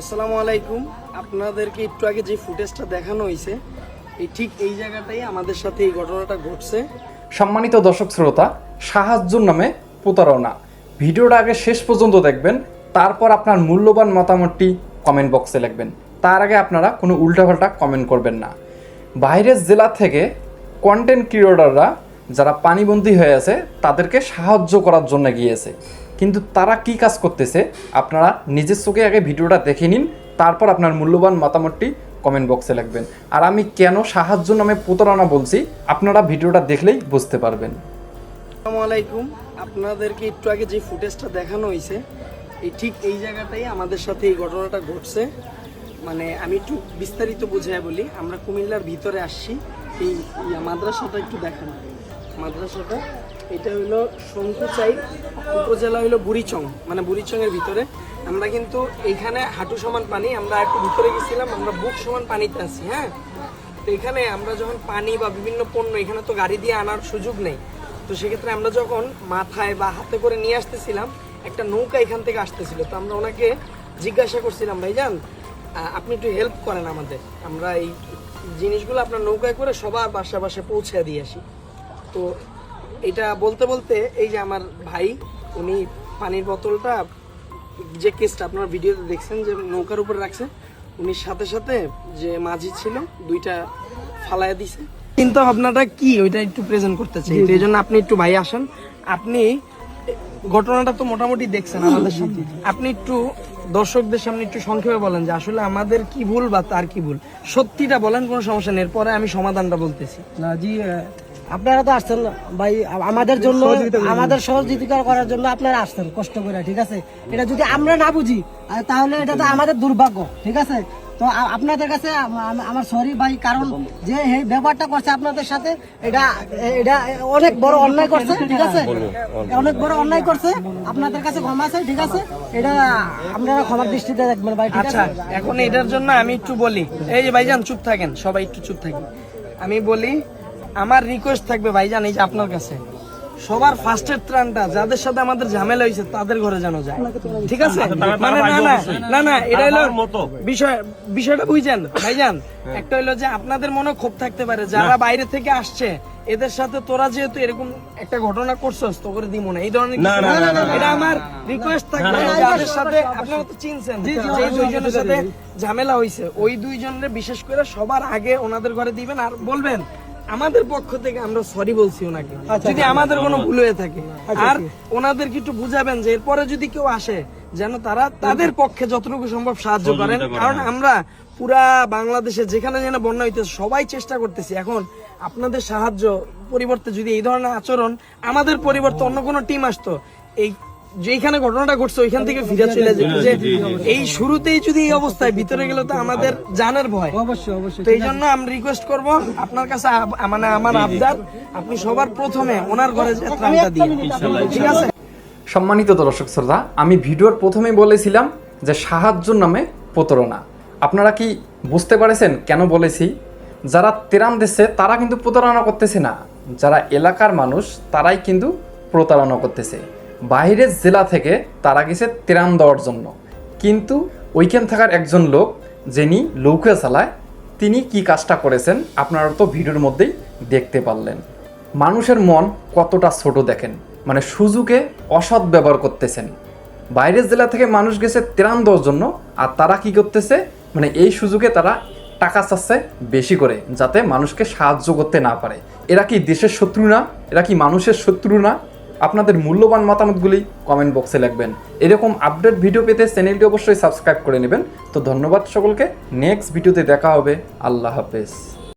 আসসালামু আলাইকুম। আপনাদেরকে একটু আগে যে ফুটেজটা দেখানো হয়েছে, এই ঠিক এই জায়গাটাই আমাদের সাথে এই ঘটনাটা ঘটছে। সম্মানিত দর্শক শ্রোতা, সাহায্যর নামে প্রতারণা। ভিডিওটা আগে শেষ পর্যন্ত দেখবেন, তারপর আপনার মূল্যবান মতামতটি কমেন্ট বক্সে লিখবেন। তার আগে আপনারা কোনো উল্টাপাল্টা কমেন্ট করবেন না। বাইরের জেলা থেকে কন্টেন্ট ক্রিয়েটররা যারা পানিবন্দী হয়ে আছে, তাদেরকে সাহায্য করার জন্য গিয়েছে। কিন্তু তারা কি কাজ করতেছে, আপনারা নিজের চোখে আগে ভিডিওটা দেখে নিন, তারপর আপনার মূল্যবান মতামতটি কমেন্ট বক্সে লিখবেন। আর আমি কেন সাহায্য নামে প্রতারণা বলছি, আপনারা ভিডিওটা দেখলেই বুঝতে পারবেন। আসসালামু আলাইকুম। আপনাদেরকে একটু আগে যে ফুটেজটা দেখানো হয়েছে এই ঠিক এই জায়গাটাই আমাদের সাথে এই ঘটনাটা ঘটছে। মানে আমি একটু বিস্তারিত বুঝাই বলি, আমরা কুমিল্লার ভিতরে আসছি, এই মাদ্রাসাটা একটু দেখানো। মাদ্রাসাটা, এটা হলো শঙ্কুচাই, উপজেলা হলো বুড়িচং মানে বুড়িচংয়ের ভিতরে। আমরা কিন্তু এইখানে হাঁটু সমান পানি, আমরা একটু ভিতরে গেছিলাম, আমরা বুক সমান পানিতে আছি হ্যাঁ? তো এখানে আমরা যখন পানি বা বিভিন্ন পণ্য, এখানে তো গাড়ি দিয়ে আনার সুযোগ নেই। তো সেক্ষেত্রে আমরা যখন মাথায় বা হাতে করে নিয়ে আসতেছিলাম, একটা নৌকা এখান থেকে আসতেছিল। তো আমরা ওনাকে জিজ্ঞাসা করছিলাম, ভাইজান আপনি একটু হেল্প করেন আমাদের। আমরা এই জিনিসগুলো আপনার নৌকায় করে সবার বাসা বাসা পৌঁছে দিয়ে আসি। তো এটা বলতে বলতে এই যে আমার ভাই উনি পানির বোতলটা যে কেসটা আপনার ভিডিওতে দেখছেন যে নৌকার উপরে রাখছেন উনি সাথে সাথে যে মাঝি ছিল দুইটা ফালাইয়া দিছে। চিন্তা ভাবনাটা কি? ওইটা একটু প্রেজেন্ট করতে চাই। এই জন্য আপনি একটু ভাই আসেন। আপনি ঘটনাটা তো মোটামুটি দেখছেন আমাদের সাথে আপনি একটু দর্শকদের সামনে একটু সংক্ষেপে বলেন যে আসলে আমাদের কি ভুল বা তার কি ভুল। সত্যিটা বলেন কোনো সমস্যা নেই। এরপরে আমি সমাধানটা বলতেছি। না জি আপনারা তো আসছেন ভাই আমাদের জন্য আমাদের সহযোগিতা করার জন্য আপনারা আসছেন কষ্ট করে ঠিক আছে? এটা যদি আমরা না বুঝি তাহলে এটা তো আমাদের দুর্ভাগ্য ঠিক আছে? তো আপনাদের কাছে আম- আম- আমার সরি ভাই কারণ যে এই ব্যবহারটা করছে আপনাদের সাথে এটা এটা অনেক বড় অন্যায় করছে ঠিক আছে? অনেক বড় অন্যায় করছে আপনাদের কাছে ক্ষমা আছে ঠিক আছে? এটা আপনারা ক্ষমার দৃষ্টিতে দেখবেন ভাই ঠিক আচ্ছা আছে? এখন এটার জন্য আমি একটু বলি। এই যে ভাইজান চুপ থাকেন সবাই একটু চুপ থাকেন। আমি বলি আমার রিকোয়েস্ট থাকবে ভাইজান এই যে আপনার কাছে। সবার ফার্স্টের ত্রাণটা যাদের সাথে আমাদের ঝামেলা হয়েছে তাদের ঘরে যেন যায়। ঠিক আছে? মানে না না না না এটা হলো বিষয় বিষয়টা বুঝছেন ভাইজান। একটা হলো যে আপনাদের মনে ক্ষোভ থাকতে পারে যারা বাইরে থেকে আসছে এদের সাথে তোরা যেহেতু এরকম একটা ঘটনা করছস তো করে দিব না। এই ধরনের এটা আমার রিকোয়েস্ট থাকবে যাদের সাথে আপনারা তো চিনছেন যে দুইজনের সাথে ঝামেলা হয়েছে ওই দুইজনের বিশেষ করে সবার আগে ওনাদের ঘরে দিবেন আর বলবেন আমাদের পক্ষ থেকে আমরা সরি বলছি ওনাকে। যদি আমাদের কোনো ভুল হয়ে থাকে। আর ওনাদেরকে একটু বুঝাবেন যে এরপরে যদি কেউ আসে যেন তারা তাদের পক্ষে যতটুকু সম্ভব সাহায্য করেন। কারণ আমরা পুরা বাংলাদেশে যেখানে যেন বন্যা হইতেছে সবাই চেষ্টা করতেছি। এখন আপনাদের সাহায্য পরিবর্তে যদি এই ধরনের আচরণ আমাদের পরিবর্তে অন্য কোনো টিম আসতো এই যেখানে ঘটনাটা ঘটছে ওইখান থেকে ফিরে চলে যেত যে এই শুরুতেই যদি এই অবস্থায় ভিতরে গেলে তো আমাদের জানের ভয়। অবশ্যই অবশ্যই তো এই জন্য আমি রিকোয়েস্ট করব আপনার কাছে মানে আমার আবদার আপনি সবার প্রথমে ওনার ঘরে ত্রাণটা দিয়ে ঠিক আছে? সম্মানিত দর্শক শ্রোতা আমি ভিডিওর প্রথমেই বলেছিলাম যে সাহায্যর নামে প্রতারণা। আপনারা কি বুঝতে পারেছেন কেন বলেছি? যারা তেরাম দিচ্ছে তারা কিন্তু প্রতারণা করতেছে না। যারা এলাকার মানুষ তারাই কিন্তু প্রতারণা করতেছে। বাইরের জেলা থেকে তারা গেছে তেরাম দেওয়ার জন্য। কিন্তু ওইখান থাকার একজন লোক যিনি লৌকা চালায়, তিনি কি কাজটা করেছেন আপনারা তো ভিডিওর মধ্যেই দেখতে পারলেন। মানুষের মন কতটা ছোট দেখেন মানে সুযোগে অসৎ ব্যবহার করতেছেন। বাইরের জেলা থেকে মানুষ গেছে ত্রাণ দেওয়ার জন্য, আর তারা কি করতেছে মানে এই সুযোগে তারা টাকা চাচ্ছে বেশি করে, যাতে মানুষকে সাহায্য করতে না পারে। এরা কি দেশের শত্রু না? এরা কি মানুষের শত্রু না? আপনাদের মূল্যবান মতামতগুলি কমেন্ট বক্সে লিখবেন। এরকম আপডেট ভিডিও পেতে চ্যানেলটি অবশ্যই সাবস্ক্রাইব করে নেবেন। তো ধন্যবাদ সকলকে। নেক্সট ভিডিওতে দেখা হবে। আল্লাহ হাফেজ।